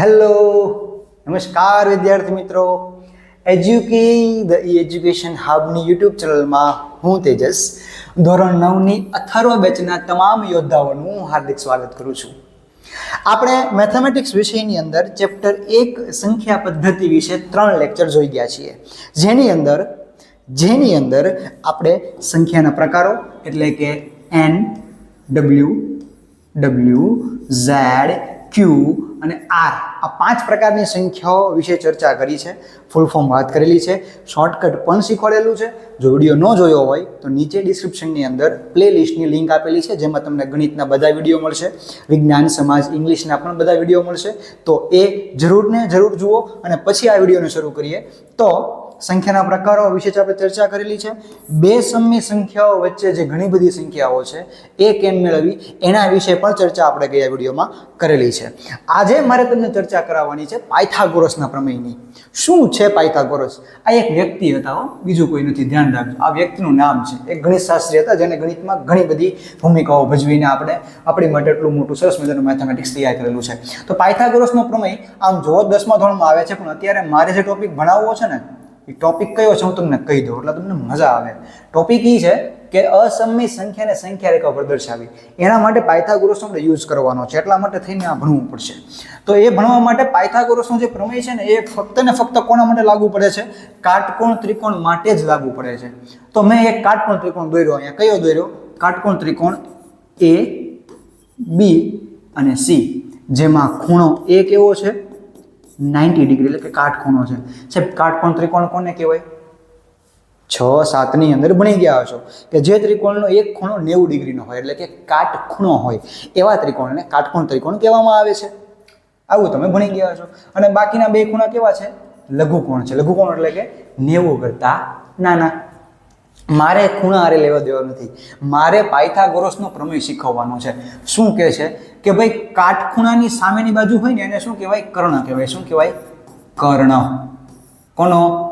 Hello, નમસ્કાર વિદ્યાર્થી મિત્રો. એજ્યુકી ધ એજ્યુકેશન હબની યુટ્યુબ ચેનલમાં હું તેજસ. ધોરણ નવની અથર્વ બેચના તમામ યોદ્ધાઓનું હાર્દિક સ્વાગત કરું છું. આપણે મેથેમેટિક્સ વિષયની અંદર ચેપ્ટર એક સંખ્યા પદ્ધતિ વિશે ત્રણ લેક્ચર જોઈ ગયા છીએ. જેની અંદર જેની અંદર આપણે સંખ્યાના પ્રકારો, એટલે કે N W W Z Q અને આર, આ પાંચ પ્રકારની સંખ્યાઓ વિશે ચર્ચા કરી છે. ફૂલ ફોર્મ વાત કરેલી છે. શોર્ટકટ પણ શીખવાડેલું છે. જો વીડિયો ન જોયો હોય, તો નીચે ડિસ્ક્રિપ્શનની અંદર પ્લે લિસ્ટની લિંક આપેલી છે, જેમાં તમને ગણિતના બધા વીડિયો મળશે, વિજ્ઞાન, સમાજ, ઇંગ્લિશના પણ બધા વીડિયો મળશે. તો એ જરૂર ને જરૂર જુઓ અને પછી આ વિડીયોને શરૂ કરીએ. તો સંખ્યાના પ્રકારો વિશે આપણે ચર્ચા કરેલી છે. બે સમય સંખ્યાઓ વચ્ચે જે ઘણી બધી સંખ્યાઓ છે, એ કેમ મેળવવી, એના વિશે પણ ચર્ચા આપણે ગયા વિડીયોમાં કરેલી છે. આજે મારે તમને ચર્ચા કરાવવાની છે પાયથાગોરસના પ્રમેયની. શું છે પાયથાગોરસ? આ એક વ્યક્તિ હતા બીજું કોઈ નથી, ધ્યાન રાખજો. આ વ્યક્તિનું નામ છે, એક ગણિત શાસ્ત્રી હતા, જેને ગણિતમાં ઘણી બધી ભૂમિકાઓ ભજવીને આપણે આપણી માટે એટલું મોટું સરસ મજાનું મેથેમેટિક્સ તૈયાર કરેલું છે. તો પાયથાગોરસનો પ્રમેય, આમ જોવો દસમા ધોરણમાં આવે છે, પણ અત્યારે મારે જે ટોપિક ભણાવવો છે ને ટોપિક કયો છે હું તમને કહી દઉં, એટલે તમને મજા આવે. ટોપિક એ છે કે અસમય સંખ્યાને સંખ્યા રેખા પર દર્શાવી. એના માટે પાયથાગોરસનો આપણે યુઝ કરવાનો છે, એટલા માટે થઈને આ ભણવું પડશે. તો એ ભણવા માટે પાયથાગોરસનો જે પ્રમેય છે ને, એ ફક્ત ને ફક્ત કોના માટે લાગુ પડે છે? કાટકોણ ત્રિકોણ માટે જ લાગુ પડે છે. તો મેં એક કાટકોણ ત્રિકોણ દોર્યો અહીંયા. કયો દોર્યો? કાટકોણ ત્રિકોણ એ બી અને સી જેમાં ખૂણો એ કેવો છે નાઇન્ટી ડિગ્રી એટલે કે કાટખૂણો છે. સાહેબ કાટકોણ ત્રિકોણ કોને કહેવાય? છ સાતની અંદર ભણી ગયા હશો. કે જે ત્રિકોણનો એક ખૂણો નેવું ડિગ્રીનો હોય એટલે કે કાટખૂણો હોય. એવા ત્રિકોણને કાટકોણ ત્રિકોણ કહેવામાં આવે છે. આવું તમે ભણી ગયા છો અને બાકીના બે ખૂણા કેવા છે? લઘુકોણ છે. લઘુકોણ એટલે કે નેવું કરતાં નાના. મારે ખૂણા આરે લેવા દેવા નથી. મારે પાયથાગોરસનો પ્રમેય શીખવવાનો છે. શું કહે છે? કે ભાઈ, કાટખૂણાની સામેની બાજુ હોય ને, એને શું કહેવાય? કર્ણ કહેવાય. શું કહેવાય? કર્ણ. કોનો?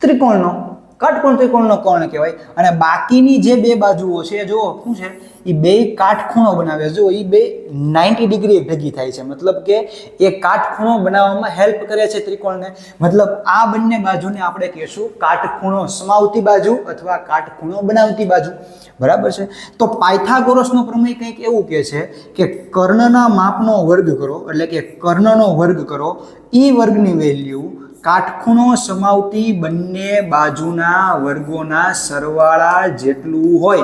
ત્રિકોણનો. કાટકોણ ત્રિકોણનો કર્ણ કહેવાય? અને બાકીની જે બે બાજુઓ છે જો શું છે? એ બે કાટખૂણો બનાવે જો એ બે નાઇન્ટી ડિગ્રી ભેગી થાય છે. મતલબ કે એ કાટખૂણો બનાવવામાં હેલ્પ કરે છે ત્રિકોણને. મતલબ આ બંને બાજુને આપણે કહીશું કાટખૂણો સમાવતી બાજુ અથવા કાટખૂણો બનાવતી બાજુ. બરાબર છે? તો પાયથાગોરસનો પ્રમેય કંઈક એવું કહે છે કે કર્ણના માપનો વર્ગ કરો. એટલે કે કર્ણનો વર્ગ કરો. એ વર્ગની વેલ્યુ કાટખૂણો સમાવતી બંને બાજુના વર્ગોના સરવાળા જેટલું હોય.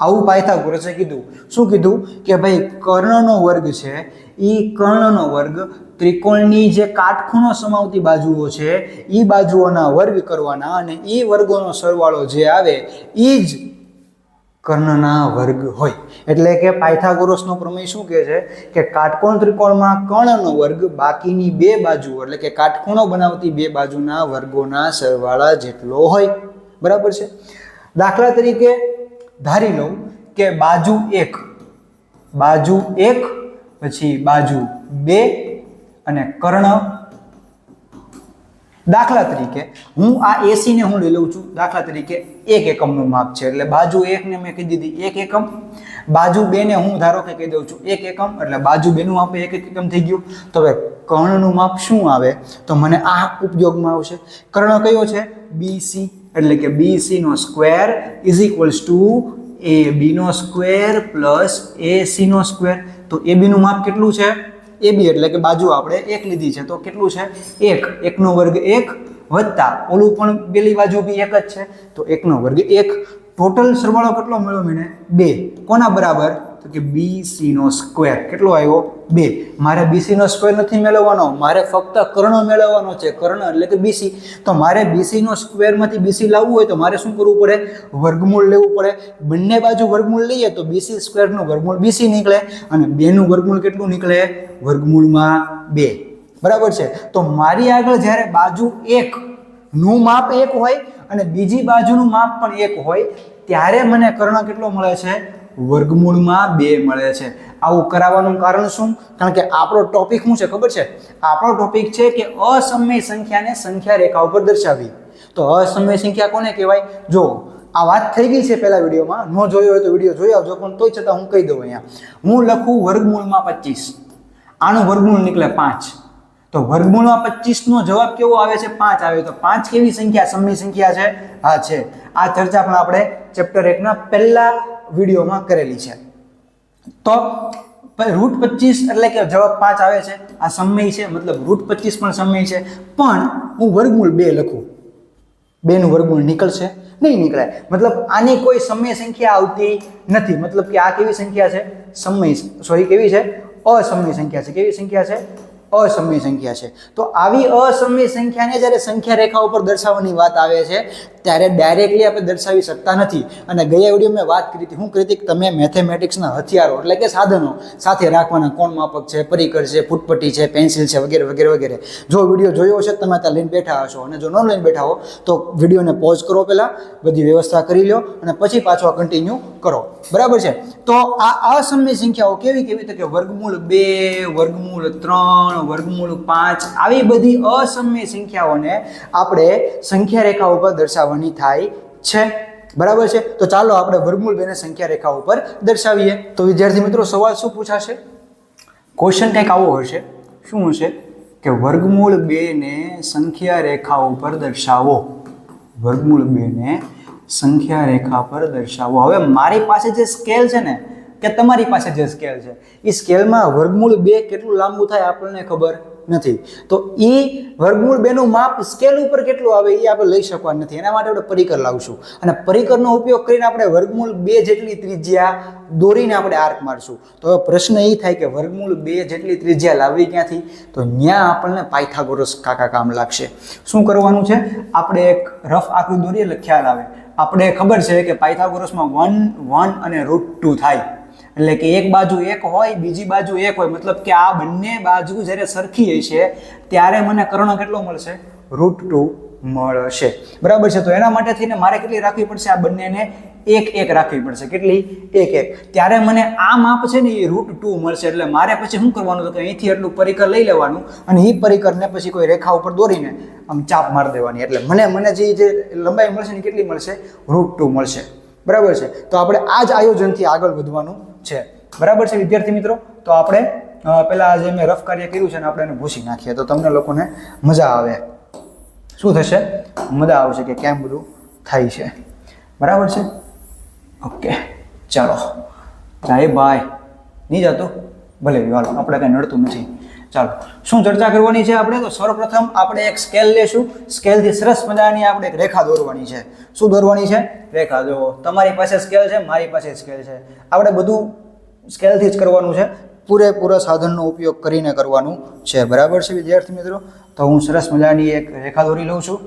આવું પાયથાગોરસે કીધું. શું કીધું? કે ભાઈ કર્ણનો વર્ગ છે એ કર્ણનો વર્ગ ત્રિકોણની જે કાટખૂણો સમાવતી બાજુઓ છે એ બાજુઓના વર્ગ કરવાના અને એ વર્ગોનો સરવાળો જે આવે એ જ કર્ણના વર્ગ હોય. એટલે કે પાયથાગોરસનો પ્રમેય શું કહે છે? કે કાટકોણ ત્રિકોણમાં કર્ણનો વર્ગ બાકીની બે બાજુ એટલે કે કાટકોણો બનાવતી બે બાજુના વર્ગોના સરવાળા જેટલો હોય. બરાબર છે? દાખલા તરીકે ધારી લઉં કે બાજુ એક બાજુ એક, પછી બાજુ બે અને કર્ણ દાખલા તરીકે, હું આ એસીને હું લઈ લઉં છું. દાખલા તરીકે, એક એકમનું માપ છે. એટલે બાજુ એકને મેં કહી દીધી, એક એકમ. બાજુ બેને હું ધારો કે કહી દઉં છું, એક એકમ. એટલે બાજુ બેનું માપ એક એક એકમ થઈ ગયું. તો હવે કર્ણનું માપ શું આવે? તો મને આ ઉપયોગમાં આવશે. કર્ણ કયો છે? બીસી એટલે કે બીસીનો square is equals to A Bino square plus A સીનો સ્ક્વેર તો એ બીનું માપ કેટલું છે? એ બી એટલે કે બાજુ આપણે એક લીધી છે. તો કેટલું છે? એક. એકનો વર્ગ એક વત્તા ઓલું પણ પેલી બાજુ બી એક જ છે. તો એકનો વર્ગ એક. ટોટલ સરવાળો કેટલો મળ્યો મને બે. કોના બરાબર? તો કે BC નો સ્ક્વેર કેટલો આવ્યો? બે. મારે બીસીનો સ્ક્વેર નથી મેળવવાનો. મારે ફક્ત કર્ણ મેળવવાનો છે. કર્ણ એટલે કે બીસી તો મારે બીસીનો સ્ક્વેરમાંથી બીસી લાવવું હોય તો મારે શું કરવું પડે? વર્ગમૂળ લેવું પડે. બંને બાજુ વર્ગમૂળ લઈએ તો બીસી સ્ક્વેરનું વર્ગમૂળ બીસી નીકળે અને બેનું વર્ગમૂળ કેટલું નીકળે? વર્ગમૂળમાં બે. બરાબર છે? તો મારી આગળ જ્યારે બાજુ એક, નું માપ એક હોય અને બીજી બાજુનું માપ પણ એક હોય, ત્યારે મને કર્ણ કેટલો મળે છે? વર્ગમૂળમાં બે મળે છે. આવું કરાવવાનું કારણ શું? કારણ કે આપણો ટોપિક શું છે? ખબર છે? આપણો ટોપિક છે કે અસમય સંખ્યાને સંખ્યા રેખા ઉપર દર્શાવી તો અસમય સંખ્યા કોને કહેવાય? જો, આ વાત થઈ ગઈ છે પહેલા વિડીયોમાં. ન જોયો હોય તો વીડિયો જોઈ આવજો, પણ તોય છતાં હું કહી દઉં અહીંયા. હું લખું વર્ગમૂળમાં પચીસ. આનું વર્ગમૂળ નીકળે પાંચ. તો વર્ગમૂળમાં પચીસનો જવાબ કેવો આવે છે? પાંચ આવે. તો પાંચ કેવી સંખ્યા? સમય સંખ્યા છે? હા, છે. આ ચર્ચા પણ આપણે ચેપ્ટર એકના પહેલા વિડીયોમાં કરેલી છે. તો રૂટ પચીસ એટલે કે જવાબ પાંચ આવે છે. આ સમય છે, મતલબ રૂટ પચીસ પણ સમય છે. પણ હું વર્ગમૂળ બે લખું. બેનું વર્ગમૂળ નીકળશે? નહીં નીકળે મતલબ આની કોઈ સમય સંખ્યા આવતી નથી. મતલબ કે આ કેવી સંખ્યા છે? સમય સોરી કેવી છે? અસમય સંખ્યા છે. કેવી સંખ્યા છે? અસમય સંખ્યા છે. તો આવી અસમય સંખ્યાને જ્યારે સંખ્યા રેખા ઉપર દર્શાવવાની વાત આવે છે ત્યારે ડાયરેક્ટલી આપણે દર્શાવી શકતા નથી. અને ગયા વીડિયો મેં વાત કરી હતી, હું કરી હતી કે તમે મેથેમેટિક્સના હથિયારો એટલે કે સાધનો સાથે રાખવાના કોણ માપક છે પરિકર છે, ફૂટપટ્ટી છે પેન્સિલ છે, વગેરે વગેરે વગેરે. જો વીડિયો જોયો હશે તમે ત્યાં લઈને બેઠા હશો. અને જો ન લઈને બેઠા હો, તો વિડીયોને પોઝ કરો પહેલાં, બધી વ્યવસ્થા કરી લો અને પછી પાછો કન્ટિન્યુ કરો. બરાબર છે? તો આ અસમય સંખ્યાઓ કેવી કેવી તો કે વર્ગમૂળ બે, વર્ગમૂળ ત્રણ, વર્ગમૂળ પાંચ, આવી બધી અસમય સંખ્યાઓને આપણે સંખ્યા રેખા ઉપર દર્શાવવાની થાય છે. બરાબર છે? તો ચાલો આપણે વર્ગમૂળ બેને સંખ્યા રેખા ઉપર દર્શાવીએ. તો વિદ્યાર્થી મિત્રો, સવાલ શું પૂછાશે? ક્વેશ્ચન કંઈક આવો હશે. શું હશે? કે વર્ગમૂળ બેને સંખ્યા રેખા ઉપર દર્શાવો. વર્ગમૂળ બેને સંખ્યા રેખા પર દર્શાવો. હવે મારી પાસે જે સ્કેલ છે ને, કે તમારી પાસે જે સ્કેલ છે એ સ્કેલમાં વર્ગમૂળ બે કેટલું લાંબુ થાય આપણને ખબર? નથી. તો એ વર્ગમૂળ બેનું માપ સ્કેલ ઉપર કેટલું આવે એ આપણે લઈ શકવા નથી. એના માટે આપણે પરિકર લાવશું. અને પરિકરનો ઉપયોગ કરીને આપણે વર્ગમૂળ બે જેટલી ત્રિજ્યા દોરીને આપણે આર્ક મારશું. તો પ્રશ્ન એ થાય કે વર્ગમૂળ બે જેટલી ત્રિજ્યા લાવવી ક્યાંથી? તો ત્યાં આપણને પાયથાગોરસ કાકા કામ લાગશે. શું કરવાનું છે? આપણે એક રફ આકૃતિ દોરીએ એટલે ખ્યાલ આવે. આપણે ખબર છે કે પાયથાગોરસમાં વન વન અને રૂટ ટુ થાય. એટલે કે એક બાજુ એક હોય, બીજી બાજુ એક હોય, મતલબ કે આ બંને બાજુ જ્યારે સરખી હશે, ત્યારે મને કર્ણ કેટલો મળશે? રૂટ ટુ મળશે. બરાબર છે? તો એના માટે થઈને મારે કેટલી રાખવી પડશે? આ બંનેને એક એક રાખવી પડશે. કેટલી? એક એક. ત્યારે મને આ માપ છે ને એ રૂટ ટુ મળશે. એટલે મારે પછી શું કરવાનું? હતું કે અહીંથી એટલું પરિકર લઈ લેવાનું અને એ પરિકરને પછી કોઈ રેખા ઉપર દોરીને આમ ચાપ મારી દેવાની. એટલે મને મને જે જે લંબાઈ મળશે ને કેટલી મળશે? રૂટ ટુ મળશે. બરાબર છે? તો આપણે આ જ આયોજનથી આગળ વધવાનું છે. બરાબર છે વિદ્યાર્થી મિત્રો? તો આપણે પહેલાં જે મેં રફ કાર્ય કર્યું છે ને આપણે એને ભૂસી નાખીએ. તો તમને લોકોને મજા આવે. શું થશે? મજા આવશે કે કેમ બધું થાય છે. બરાબર છે? ઓકે. ચાલો. જાય ભાઈ નહીં જતો? ભલે હાલો આપણે કાંઈ નડતું નથી. ચાલો, શું ચર્ચા કરવાની છે આપણે? તો સર્વપ્રથમ આપણે એક સ્કેલ લેશું. સ્કેલથી સરસ મજાની આપણે એક રેખા દોરવાની છે. શું દોરવાની છે? રેખા જો તમારી પાસે સ્કેલ છે, મારી પાસે સ્કેલ છે. આપણે બધું સ્કેલથી જ કરવાનું છે. પૂરેપૂરા સાધનનો ઉપયોગ કરીને કરવાનું છે. બરાબર છે, વિદ્યાર્થી મિત્રો? તો હું સરસ મજાની એક રેખા દોરી લઉં છું.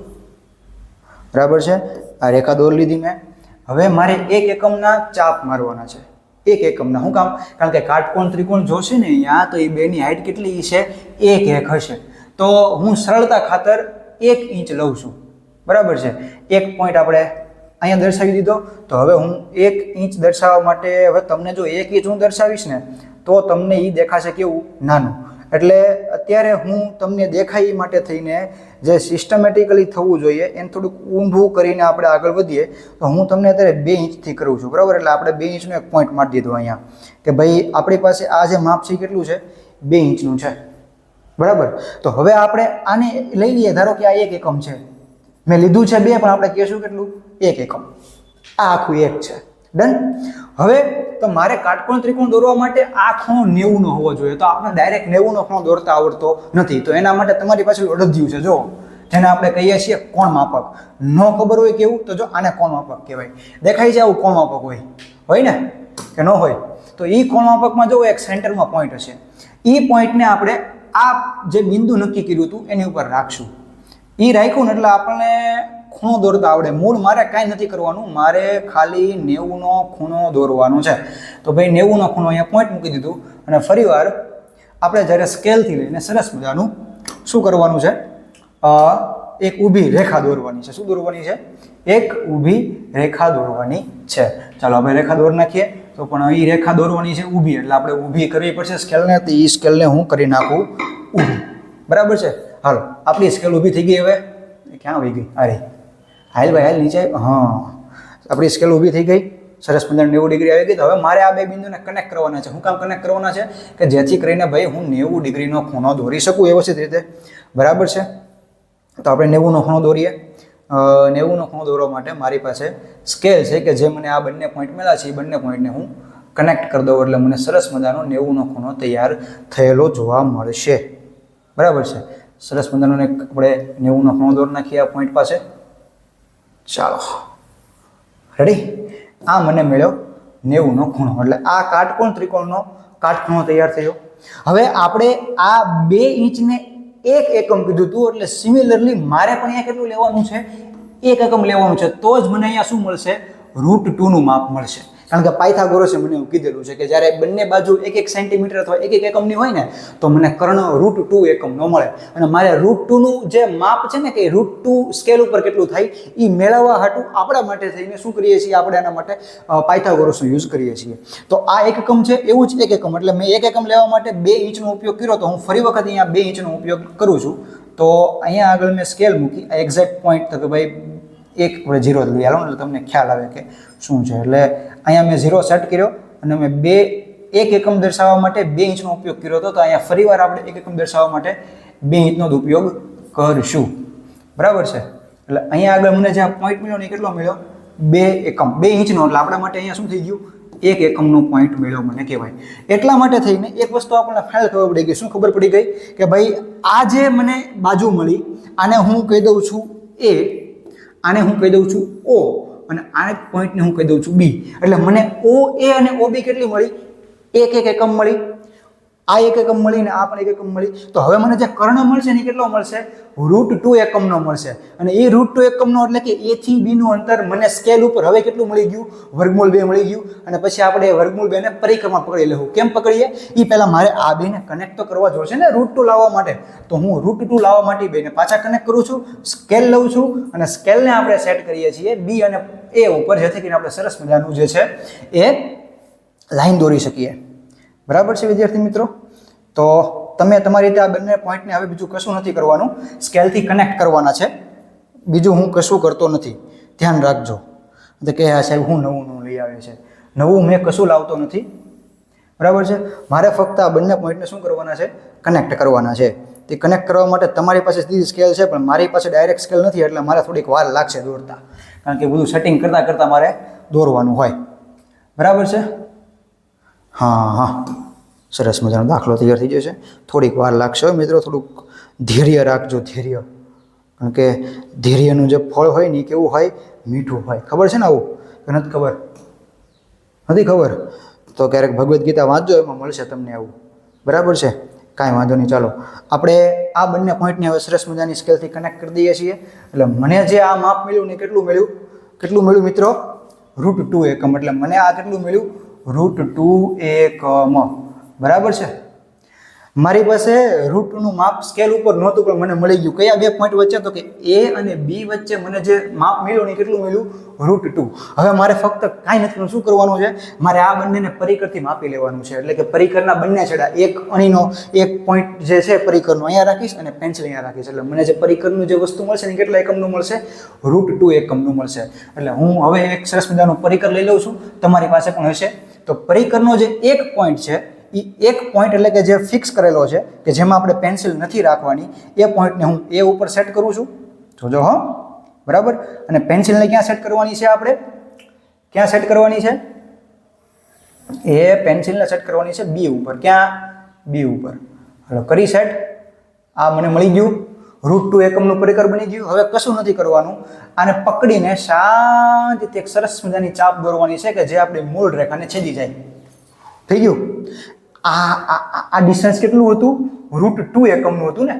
બરાબર છે? આ રેખા દોરી લીધી મેં. હવે મારે એક એકમના ચાપ મારવાના છે. એક એકમના. શું કામ? કારણ કે કાટકોણ ત્રિકોણ જોશે ને અહીંયા, તો એ બેની હાઈટ કેટલી છે? એક એક હશે. તો હું સરળતા ખાતર એક ઇંચ લઉં છું. બરાબર છે? એક પોઈન્ટ આપણે અહીંયા દર્શાવી દીધો. તો હવે હું એક ઇંચ દર્શાવવા માટે, હવે તમને જો એક ઇંચ હું દર્શાવીશ ને, તો તમને એ દેખાશે કેવું? નાનું. એટલે અત્યારે હું તમને દેખાય એ માટે થઈને જે સિસ્ટમેટિકલી થવું જોઈએ, એને થોડુંક ઊંધું કરીને આપણે આગળ વધીએ, તો હું તમને અત્યારે બે ઇંચથી કરું છું, બરાબર? એટલે આપણે બે ઇંચનો એક પોઈન્ટ મારી દીધો અહીંયા. કે ભાઈ, આપણી પાસે આ જે માપ છે કેટલું છે? બે ઇંચનું છે. બરાબર? તો હવે આપણે આને લઈ લઈએ. ધારો કે આ એક એકમ છે. મેં લીધું છે બે, પણ આપણે કહેશું કેટલું? એક એકમ. આ આખું એક છે. ડન હવે તો મારે કાટકોણ ત્રિકોણ દોરવા માટે આ ખૂણો નેવુંનો હોવો જોઈએ. તો આપણે ડાયરેક્ટ નેવુંનો ખૂણો દોરતા આવડતો નથી. તો એના માટે તમારી પાસે અડધ્યું છે. જો, જેને આપણે કહીએ છીએ કોણ માપક. ન ખબર હોય કેવું, તો જો આને કોણ માપક કહેવાય. દેખાય છે આવું કોણ માપક હોય? હોય ને? કે ન હોય? તો એ કોણ માપકમાં જો એક સેન્ટરમાં પોઈન્ટ હશે. એ પોઈન્ટને આપણે આ જે બિંદુ નક્કી કર્યું હતું, એની ઉપર રાખશું. એ રાખ્યું ને એટલે આપણને ખૂણો દોરતા આવડે. મૂળ મારે કાંઈ નથી કરવાનું. મારે ખાલી નેવુંનો ખૂણો દોરવાનો છે. તો ભાઈ નેવુંનો ખૂણો અહીંયા પોઈન્ટ મૂકી દીધું અને ફરીવાર આપણે જ્યારે સ્કેલથી લઈને સરસ મજાનું શું કરવાનું છે? એક ઊભી રેખા દોરવાની છે. શું દોરવાની છે? એક ઊભી રેખા દોરવાની છે. ચાલો આપણે રેખા દોર નાખીએ. તો પણ એ રેખા દોરવાની છે ઊભી. એટલે આપણે ઊભી કરવી પડશે સ્કેલને તો એ સ્કેલને હું કરી નાખું ઊભી. બરાબર છે? હાલો, આપણી સ્કેલ ઊભી થઈ ગઈ હવે. ક્યાં આવી ગઈ? અરે હાલ ભાઈ, હાલ નીચે. હા. આપણી સ્કેલ ઊભી થઈ ગઈ. સરસ પંદર નેવું ડિગ્રી આવી ગઈ. તો હવે મારે આ બે બિંદુને કનેક્ટ કરવાના છે. હું કામ કનેક્ટ કરવાના છે કે જેથી કરીને ભાઈ હું નેવું ડિગ્રીનો ખૂણો દોરી શકું વ્યવસ્થિત રીતે. બરાબર છે? તો આપણે નેવુંનો ખૂણો દોરીએ. નેવુંનો ખૂણો દોરવા માટે મારી પાસે સ્કેલ છે કે જે મને આ બંને પોઈન્ટ મળ્યા છે. એ બંને પોઈન્ટને હું કનેક્ટ કરી દઉં એટલે મને સરસ મજાનો નેવુંનો ખૂણો તૈયાર થયેલો જોવા મળશે. બરાબર છે? સરસ મજાનો આપણે નેવુંનો ખૂણો દોર નાખીએ આ પોઈન્ટ પાસે. ચાલો. રેડી આ મને મળ્યો નેવુંનો ખૂણો. એટલે આ કાટકોણ ત્રિકોણનો કાટખૂણો તૈયાર થયો. હવે આપણે આ બે ઇંચને એક એકમ કીધું હતું એટલે સિમિલરલી મારે પણ અહીંયા કેટલું લેવાનું છે? એક એકમ લેવાનું છે. તો જ મને અહીંયા શું મળશે? રૂટ ટુનું માપ મળશે. કારણ કે પાયથાગોરસે મને એવું કીધેલું છે કે જ્યારે બંને બાજુ એક એક સેન્ટીમીટર અથવા એક એક એકમની હોય ને, તો મને કર્ણ રૂટ ટુ એકમ ન મળે. અને મારે રૂટ ટુનું જે માપ છે ને, કે રૂટ ટુ સ્કેલ ઉપર કેટલું થાય એ મેળવવા હાટું આપણા માટે થઈને શું કરીએ છીએ આપણે એના માટે પાયથાગોરસનો યુઝ કરીએ છીએ. તો આ એક એકમ છે, એવું જ એક એકમ. એટલે મેં એક એકમ લેવા માટે બે ઇંચનો ઉપયોગ કર્યો તો હું ફરી વખત અહીંયા બે ઇંચનો ઉપયોગ કરું છું. તો અહીંયા આગળ મેં સ્કેલ મૂકી, આ એક્ઝેક્ટ પોઈન્ટ તો કે ભાઈ એક આપણે ઝીરો લઈ આલો, એટલે તમને ખ્યાલ આવે કે શું છે. એટલે અહીંયા મેં ઝીરો સેટ કર્યો અને મેં બે, એક એકમ દર્શાવવા માટે બે ઇંચનો ઉપયોગ કર્યો હતો. તો અહીંયા ફરીવાર આપણે એક એકમ દર્શાવવા માટે બે ઇંચનો જ ઉપયોગ કરશું. બરાબર છે? એટલે અહીંયા આગળ મને જે આ પોઈન્ટ મળ્યો ને કેટલો મળ્યો? બે એકમ. બે ઇંચનો, એટલે આપણા માટે અહીંયા શું થઈ ગયું? એક એકમનો પોઈન્ટ મળ્યો મને કહેવાય. એટલા માટે થઈને એક વસ્તુ આપણને ફાઇલ ખબર પડી ગઈ. શું ખબર પડી ગઈ? કે ભાઈ આ જે મને બાજુ મળી, આને હું કહી દઉં છું એ આને હું કહી દઉં છું ઓ અને આ પોઈન્ટને હું કહી દઉં છું બી. એટલે મને ઓ, એ અને ઓ બી કેટલી મળી? એક એક એકમ મળી. આ એક એકમ મળી ને આ પણ એક એકમ મળી. તો હવે મને જે કર્ણ મળશે ને કેટલો મળશે? રૂટ ટુ એકમનો મળશે. અને એ રૂટ ટુ એકમનો એટલે કે એ થી બી નું અંતર મને સ્કેલ ઉપર હવે કેટલું મળી ગયું? વર્ગમૂળ બે મળી ગયું. અને પછી આપણે વર્ગમૂળ બેને પરિક્રમા પકડી લેવું કેમ પકડીએ? એ પહેલાં મારે આ બેને કનેક્ટ તો કરવા જોશે ને રૂટ ટુ લાવવા માટે. તો હું રૂટ ટુ લાવવા માટે બેને પાછા કનેક્ટ કરું છું સ્કેલ લઉં છું અને સ્કેલને આપણે સેટ કરીએ છીએ બી અને એ ઉપર, જેથી કરીને આપણે સરસ મજાનું જે છે એ લાઈન દોરી શકીએ. બરાબર છે વિદ્યાર્થી મિત્રો? તો તમે તમારી રીતે આ બંને પોઈન્ટને હવે બીજું કશું નથી કરવાનું. સ્કેલથી કનેક્ટ કરવાના છે. બીજું હું કશું કરતો નથી. ધ્યાન રાખજો. તો કે હા સાહેબ, હું નવું નવું લઈ આવે છે. નવું મેં કશું લાવતો નથી. બરાબર છે? મારે ફક્ત આ બંને પોઈન્ટને શું કરવાના છે? કનેક્ટ કરવાના છે. તે કનેક્ટ કરવા માટે તમારી પાસે સીધી સ્કેલ છે, પણ મારી પાસે ડાયરેક્ટ સ્કેલ નથી, એટલે મારે થોડીક વાર લાગશે દોરતા કારણ કે બધું સેટિંગ કરતાં કરતાં મારે દોરવાનું હોય. બરાબર છે? હા હા. સરસ મજાનો દાખલો તૈયાર થઈ જશે થોડીક વાર લાગશે મિત્રો, થોડુંક ધૈર્ય રાખજો, ધૈર્ય. કારણ કે ધૈર્યનું જે ફળ હોય ને એ કેવું હોય? મીઠું હોય. ખબર છે ને આવું? કે નથી ખબર? નથી ખબર? તો ક્યારેક ભગવદ્ ગીતા વાંચજો, એમાં મળશે તમને આવું. બરાબર છે? કાંઈ વાંધો નહીં, ચાલો. આપણે આ બંને પોઈન્ટને હવે સરસ મજાની સ્કેલથી કનેક્ટ કરી દઈએ છીએ. એટલે મને જે આ માપ મળ્યું ને કેટલું મળ્યું? કેટલું મળ્યું મિત્રો? રૂટ ટુ એકમ. એટલે મને આ કેટલું મળ્યું? રૂટ ટુ એકમ બરાબર છે? મારી પાસે રૂટનું માપ સ્કેલ ઉપર નહોતું, પણ મને મળી ગયું. કયા બે પોઈન્ટ વચ્ચે? તો કે એ અને બી વચ્ચે મને જે માપ મળ્યું ને કેટલું મળ્યું? Root two. હવે મારે ફક્ત કાંઈ નથી શું કરવાનું છે? મારે આ બંનેને પરિકરથી માપી લેવાનું છે. એટલે કે પરિકરના બંને છેડા, એક અણીનો, એક પોઈન્ટ જે છે પરિકરનો અહીંયા રાખીશ અને પેન્સિલ અહીંયા રાખીશ. એટલે મને જે પરિકરનું જે વસ્તુ મળશે ને કેટલા એકમનું મળશે? રૂટ ટુ એકમનું મળશે. એટલે હું હવે એક સરસ મજાનું પરિકર લઈ લઉં છું. તમારી પાસે પણ હશે. તો પરિકરનો જે એક પોઈન્ટ છે એ એક પોઈન્ટ એટલે કે જે ફિક્સ કરેલો છે, કે જેમાં આપણે પેન્સિલ નથી રાખવાની, એ પોઈન્ટને હું એ ઉપર સેટ કરું છું. જોજો હો. બરાબર? અને પેન્સિલને ક્યાં સેટ કરવાની છે આપણે? ક્યાં સેટ કરવાની છે? એ પેન્સિલને સેટ કરવાની છે બી ઉપર. ક્યાં? બી ઉપર. હલો, કરી સેટ આ મને મળી ગયું. રૂટ ટુ એકમનું પરિકર બની ગયું. હવે કશું નથી કરવાનું. આને પકડીને શાંતિથી એક સરસ મજાની ચાપ દોરવાની છે કે જે આપણી મૂળ રેખાને છેદી જાય. થઈ ગયું? આ આ ડિસ્ટન્સ કેટલું હતું? રૂટ ટુ એકમનું હતું ને?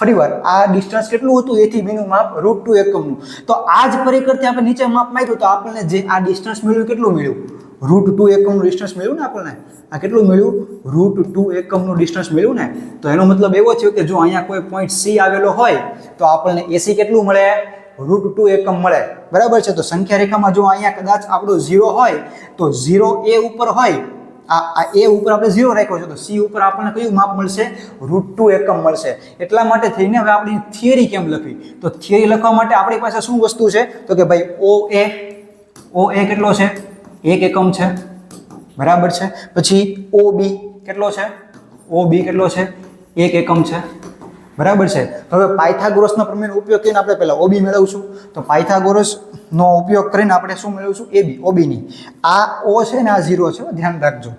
ફરીવાર, આ ડિસ્ટન્સ કેટલું હતું? એથી બીનું માપ રૂટ ટુ એકમનું. તો આ જ પરિકરથી આપણે નીચે માપ માગ્યું તો આપણને જે આ ડિસ્ટન્સ મળ્યું, કેટલું મળ્યું? રૂટ ટુ એકમનું ડિસ્ટન્સ મળ્યું ને આપણને? આ કેટલું મળ્યું રૂટ ટુ એકમનું ડિસ્ટન્સ મળ્યું ને? તો એનો મતલબ એવો થયો કે જો અહીંયા કોઈ પોઈન્ટ સી આવેલો હોય, તો આપણને એસી કેટલું મળે? રૂટ ટુ એકમ મળે. બરાબર છે? તો સંખ્યા રેખામાં જો અહીંયા કદાચ આપણો ઝીરો હોય, તો ઝીરો એ ઉપર હોય, આ આ એ ઉપર આપણે ઝીરો રાખ્યો છે, તો સી ઉપર આપણને કયું માપ મળશે? રૂટ ટુ એકમ મળશે. એટલા માટે થઈને હવે આપણી થિયરી કેમ લખવી? તો થિયરી લખવા માટે આપણી પાસે શું વસ્તુ છે? તો કે ભાઈ ઓ એ ઓ એ કેટલો છે? એક એકમ છે? બરાબર છે? પછી ઓ બી કેટલો છે? ઓ બી કેટલો છે? એક એકમ છે. બરાબર છે? હવે પાયથાગોરસનો પ્રમેયનો ઉપયોગ કરીને આપણે પહેલાં ઓબી મેળવશું. તો પાયથાગોરસનો ઉપયોગ કરીને આપણે શું મેળવશું? એબી ઓબીની આ ઓ છે ને આ ઝીરો છે, ધ્યાન રાખજો.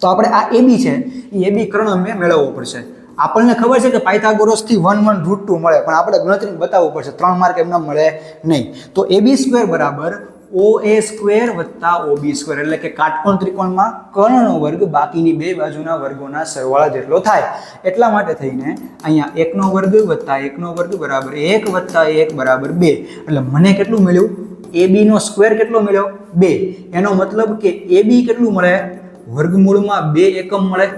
તો આપણે આ એબી છે, એ એબી કર્ણ અમે મેળવવો પડશે. આપણને ખબર છે કે પાયથાગોરસથી વન વન રૂટ ટુ મળે, પણ આપણે ગણતરી બતાવવું પડશે. ત્રણ માર્ક એમને મળે નહીં. તો એબી સ્ક્વેર બરાબર ઓ એ સ્ક્વેર વત્તા ઓબી સ્ક્વેર, એટલે કે કાટકોણ ત્રિકોણમાં કર્ણનો વર્ગ બાકીની બે બાજુના વર્ગોના સરવાળા જેટલો થાય. એટલા માટે થઈને અહીંયા એકનો વર્ગ વત્તા એકનો વર્ગ બરાબર એક વત્તા એક બરાબર બે. એટલે મને કેટલું મળ્યું? એ બીનો સ્ક્વેર કેટલો મળ્યો? બે. એનો મતલબ કે એ બી કેટલું મળે? વર્ગમૂળમાં બે એકમ મળે.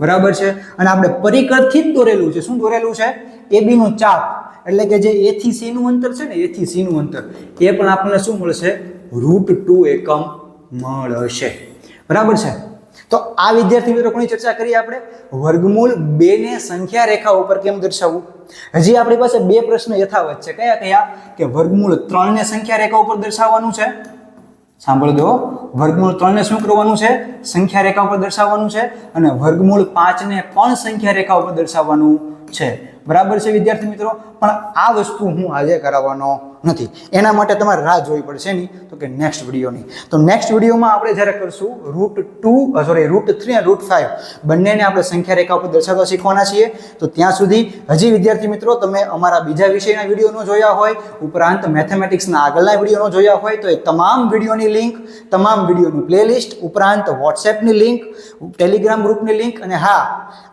બરાબર છે? અને આપણે પરિકરથી જ દોરેલું છે. શું દોરેલું છે? એ બીનું ચાપ. એટલે કે જે એ થી સી નું અંતર છે ને એ થી સી નું અંતર, એ પણ આપણને શું મળશે? રૂટ ટુ એકમ મળશે. બરાબર છે? તો આ વિદ્યાર્થી મિત્રો, કોની ચર્ચા કરી આપણે? વર્ગમૂળ બે ને સંખ્યા રેખા ઉપર કેમ દર્શાવવું? હજી આપણી પાસે બે પ્રશ્ન યથાવત છે. કયા કયા? કે વર્ગમૂળ ત્રણ ને સંખ્યા રેખા ઉપર દર્શાવવાનું છે? સાંભળી દો. વર્ગમૂળ ત્રણને શું કરવાનું છે? સંખ્યા રેખા ઉપર દર્શાવવાનું છે. અને વર્ગમૂળ પાંચને પણ સંખ્યા રેખા ઉપર દર્શાવવાનું છે. બરાબર છે વિદ્યાર્થી મિત્રો? પણ આ વસ્તુ હું આજે કરાવવાનો નથી. એના માટે તમારે રાહ જોવી પડશે નહીં તો કે નેક્સ્ટ વિડીયોની. તો નેક્સ્ટ વિડીયોમાં આપણે જ્યારે કરશું root two sorry root three અને રૂટ ફાઇવ બંનેને આપણે સંખ્યા રેખા ઉપર દર્શાવતા શીખવાના છીએ. તો ત્યાં સુધી હજી વિદ્યાર્થી મિત્રો, તમે અમારા બીજા વિષયના વિડીયોનો જોયા હોય, ઉપરાંત મેથેમેટિક્સના આગળના વીડિયો જોયા હોય, તો એ તમામ વિડીયોની લિંક, તમામ વિડીયોની પ્લેલિસ્ટ, ઉપરાંત વોટ્સએપની લિંક, ટેલિગ્રામ ગ્રુપની લિંક અને હા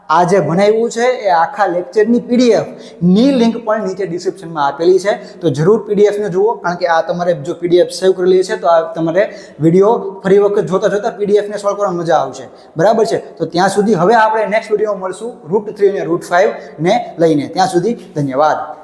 આ જે ભણાવ્યું છે, એ આખા લેક્ચરની પીડીએફની લિંક પણ નીચે ડિસ્ક્રિપ્શનમાં આપેલી છે. તો જરૂર પીડીએફને જુઓ, કારણ કે આ તમારે જો પીડીએફ સેવ કરેલી છે, તો આ તમારે વીડિયો ફરી વખત જોતા જોતા પીડીએફને સોલ્વ કરવાની મજા આવશે. બરાબર છે? તો ત્યાં સુધી હવે આપણે નેક્સ્ટ વીડિયો મળશું રૂટ થ્રી અને રૂટ ફાઇવને લઈને. ત્યાં સુધી ધન્યવાદ.